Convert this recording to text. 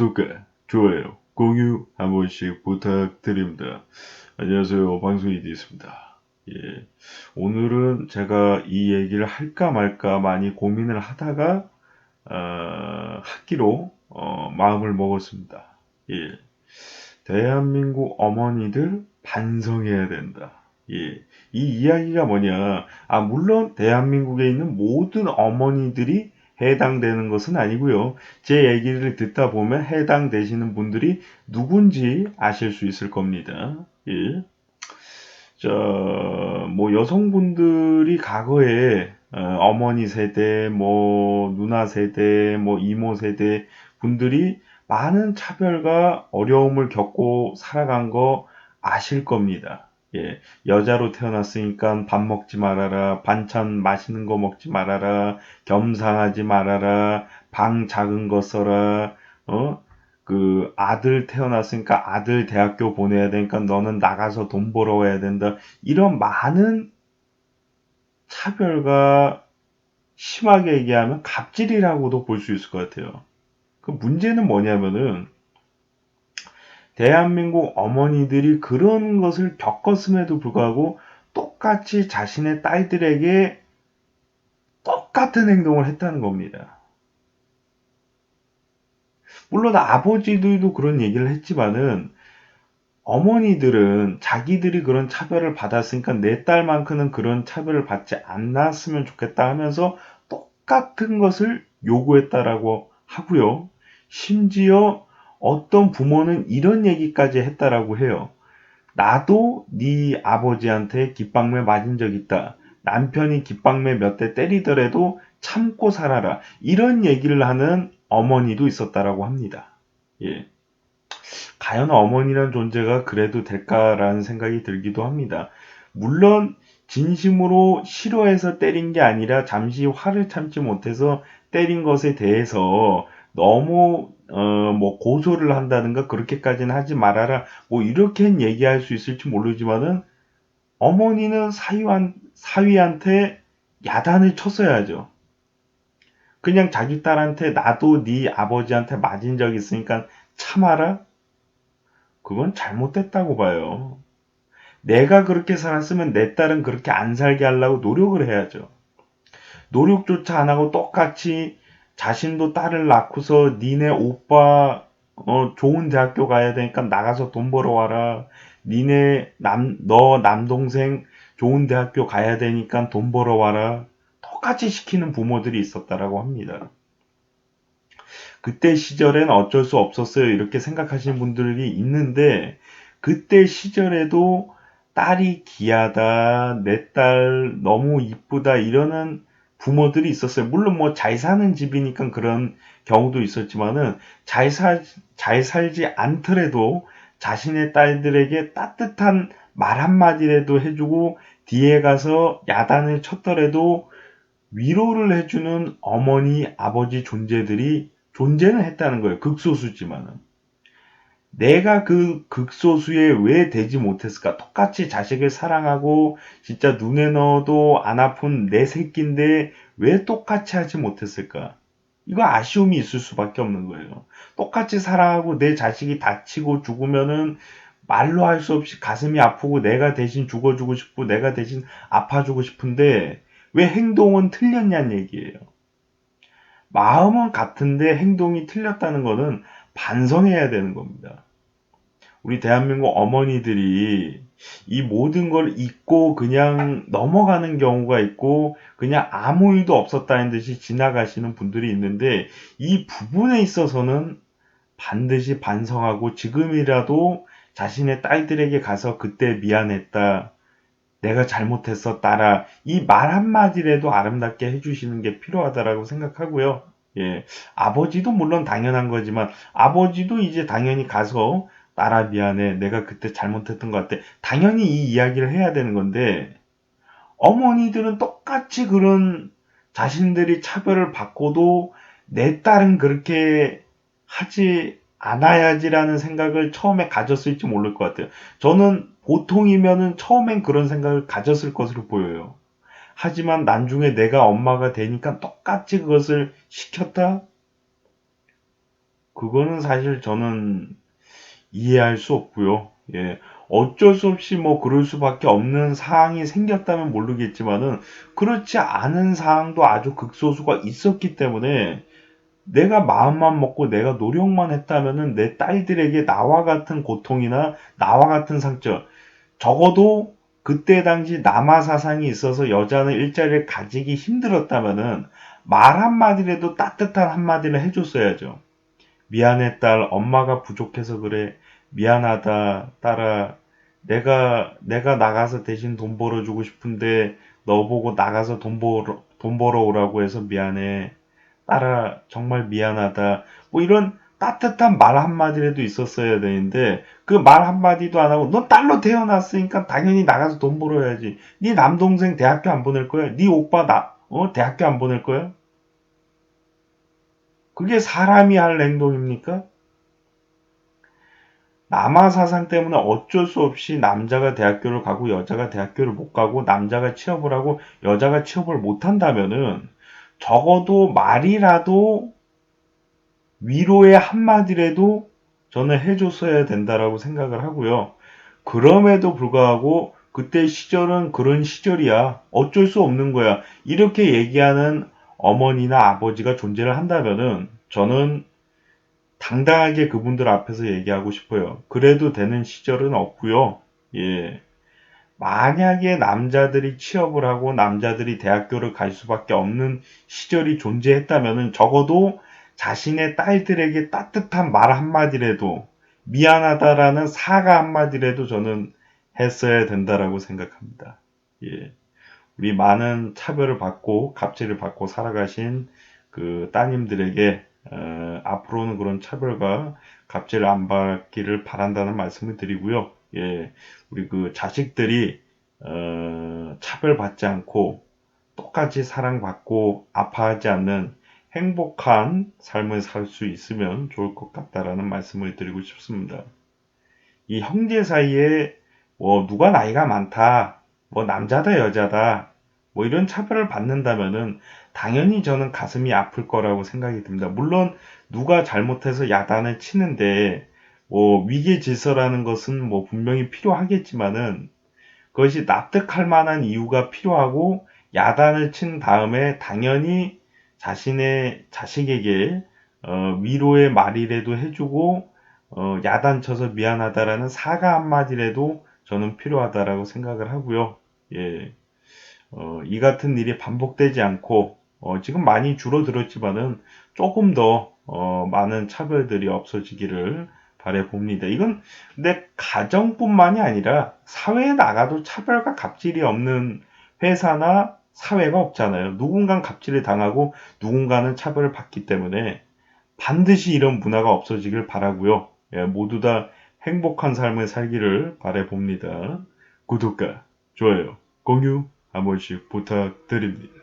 구독과 좋아요, 공유 한 번씩 부탁드립니다. 안녕하세요. 방송이 되었습니다. 예. 오늘은 제가 이 얘기를 할까 말까 많이 고민을 하다가, 어, 하기로, 어, 마음을 먹었습니다. 예. 대한민국 어머니들 반성해야 된다. 예. 이 이야기가 뭐냐. 아, 물론 대한민국에 있는 모든 어머니들이 해당되는 것은 아니고요. 제 얘기를 듣다 보면 해당되시는 분들이 누군지 아실 수 있을 겁니다. 예. 자, 뭐 여성분들이 과거에 어, 머니 세대, 뭐 누나 세대, 뭐 이모 세대 분들이 많은 차별과 어려움을 겪고 살아간 거 아실 겁니다. 예, 여자로 태어났으니까 밥 먹지 말아라, 반찬 맛있는 거 먹지 말아라, 겸상하지 말아라, 방 작은 거 써라, 어? 그 아들 태어났으니까 아들 대학교 보내야 되니까 너는 나가서 돈 벌어와야 된다. 이런 많은 차별과 심하게 얘기하면 갑질이라고도 볼 수 있을 것 같아요. 그 문제는 뭐냐면은 대한민국 어머니들이 그런 것을 겪었음에도 불구하고 똑같이 자신의 딸들에게 똑같은 행동을 했다는 겁니다. 물론 아버지들도 그런 얘기를 했지만은 어머니들은 자기들이 그런 차별을 받았으니까 내 딸만큼은 그런 차별을 받지 않았으면 좋겠다 하면서 똑같은 것을 요구했다라고 하고요. 심지어 어떤 부모는 이런 얘기까지 했다라고 해요. 나도 네 아버지한테 깃방매 맞은 적 있다. 남편이 깃방매 몇 대 때리더라도 참고 살아라. 이런 얘기를 하는 어머니도 있었다라고 합니다. 예. 과연 어머니란 존재가 그래도 될까라는 생각이 들기도 합니다. 물론 진심으로 싫어해서 때린 게 아니라 잠시 화를 참지 못해서 때린 것에 대해서 너무 어, 뭐 고소를 한다든가 그렇게까지는 하지 말아라. 뭐 이렇게 얘기할 수 있을지 모르지만은 어머니는 사위한 사위한테 야단을 쳤어야죠. 그냥 자기 딸한테 나도 네 아버지한테 맞은 적 있으니까 참아라. 그건 잘못됐다고 봐요. 내가 그렇게 살았으면 내 딸은 그렇게 안 살게 하려고 노력을 해야죠. 노력조차 안 하고 똑같이 자신도 딸을 낳고서 니네 오빠 어, 좋은 대학교 가야 되니까 나가서 돈 벌어와라. 니네 남, 너 남동생 좋은 대학교 가야 되니까 돈 벌어와라. 똑같이 시키는 부모들이 있었다라고 합니다. 그때 시절엔 어쩔 수 없었어요. 이렇게 생각하시는 분들이 있는데, 그때 시절에도 딸이 귀하다, 내 딸 너무 이쁘다, 이러는 부모들이 있었어요. 물론 뭐 잘 사는 집이니까 그런 경우도 있었지만은 잘 살, 잘 살지 않더라도 자신의 딸들에게 따뜻한 말 한마디라도 해주고 뒤에 가서 야단을 쳤더라도 위로를 해주는 어머니, 아버지 존재들이 존재는 했다는 거예요. 극소수지만은. 내가 그 극소수에 왜 되지 못했을까? 똑같이 자식을 사랑하고 진짜 눈에 넣어도 안 아픈 내 새끼인데 왜 똑같이 하지 못했을까? 이거 아쉬움이 있을 수밖에 없는 거예요. 똑같이 사랑하고 내 자식이 다치고 죽으면은 말로 할 수 없이 가슴이 아프고 내가 대신 죽어주고 싶고 내가 대신 아파주고 싶은데 왜 행동은 틀렸냐는 얘기예요. 마음은 같은데 행동이 틀렸다는 것은 반성해야 되는 겁니다. 우리 대한민국 어머니들이 이 모든 걸 잊고 그냥 넘어가는 경우가 있고 그냥 아무 일도 없었다는 듯이 지나가시는 분들이 있는데 이 부분에 있어서는 반드시 반성하고 지금이라도 자신의 딸들에게 가서 그때 미안했다. 내가 잘못했어, 딸아. 이말 한마디라도 아름답게 해주시는 게 필요하다라고 생각하고요. 예. 아버지도 물론 당연한 거지만, 아버지도 이제 당연히 가서, 딸아, 미안해. 내가 그때 잘못했던 것 같아. 당연히 이 이야기를 해야 되는 건데, 어머니들은 똑같이 그런 자신들이 차별을 받고도 내 딸은 그렇게 하지 않아야지라는 생각을 처음에 가졌을지 모를 것 같아요. 저는 보통이면은 처음엔 그런 생각을 가졌을 것으로 보여요. 하지만 나중에 내가 엄마가 되니까 똑같이 그것을 시켰다? 그거는 사실 저는 이해할 수 없고요. 예. 어쩔 수 없이 뭐 그럴 수밖에 없는 사항이 생겼다면 모르겠지만은 그렇지 않은 사항도 아주 극소수가 있었기 때문에 내가 마음만 먹고 내가 노력만 했다면은 내 딸들에게 나와 같은 고통이나 나와 같은 상처 적어도 그때 당시 남아 사상이 있어서 여자는 일자리를 가지기 힘들었다면은 말 한마디라도 따뜻한 한마디를 해줬어야죠. 미안해 딸. 엄마가 부족해서 그래. 미안하다 딸아 내가 내가 나가서 대신 돈 벌어주고 싶은데 너 보고 나가서 돈 벌어 돈 벌어 오라고 해서 미안해. 딸아 정말 미안하다. 뭐 이런 따뜻한 말 한마디라도 있었어야 되는데 그 말 한마디도 안 하고 너 딸로 태어났으니까 당연히 나가서 돈 벌어야지. 네 남동생 대학교 안 보낼 거야? 네 오빠 나 어? 대학교 안 보낼 거야? 그게 사람이 할 행동입니까? 남아 사상 때문에 어쩔 수 없이 남자가 대학교를 가고 여자가 대학교를 못 가고 남자가 취업을 하고 여자가 취업을 못 한다면은 적어도 말이라도 위로의 한마디라도 저는 해줬어야 된다라고 생각을 하고요. 그럼에도 불구하고 그때 시절은 그런 시절이야. 어쩔 수 없는 거야. 이렇게 얘기하는 어머니나 아버지가 존재를 한다면은 저는 당당하게 그분들 앞에서 얘기하고 싶어요. 그래도 되는 시절은 없고요. 예. 만약에 남자들이 취업을 하고 남자들이 대학교를 갈 수밖에 없는 시절이 존재했다면 적어도 자신의 딸들에게 따뜻한 말 한마디라도 미안하다라는 사과 한마디라도 저는 했어야 된다라고 생각합니다. 예. 우리 많은 차별을 받고 갑질을 받고 살아가신 그 따님들에게 어, 앞으로는 그런 차별과 갑질을 안 받기를 바란다는 말씀을 드리고요. 예, 우리 그 자식들이 어, 차별받지 않고 똑같이 사랑받고 아파하지 않는 행복한 삶을 살 수 있으면 좋을 것 같다라는 말씀을 드리고 싶습니다. 이 형제 사이에 뭐 누가 나이가 많다, 뭐 남자다 여자다, 뭐 이런 차별을 받는다면은 당연히 저는 가슴이 아플 거라고 생각이 듭니다. 물론 누가 잘못해서 야단을 치는데 뭐 위계 질서라는 것은 뭐 분명히 필요하겠지만은 그것이 납득할 만한 이유가 필요하고 야단을 친 다음에 당연히 자신의 자식에게 어, 위로의 말이라도 해주고 어, 야단 쳐서 미안하다라는 사과 한마디라도 저는 필요하다라고 생각을 하고요. 예. 어, 이 같은 일이 반복되지 않고 어, 지금 많이 줄어들었지만은 조금 더 어, 많은 차별들이 없어지기를 바래 봅니다. 이건 근데 가정뿐만이 아니라 사회에 나가도 차별과 갑질이 없는 회사나 사회가 없잖아요. 누군가는 갑질을 당하고 누군가는 차별을 받기 때문에 반드시 이런 문화가 없어지길 바라고요. 예, 모두 다 행복한 삶을 살기를 바래 봅니다. 구독과 좋아요, 공유 한 번씩 부탁드립니다.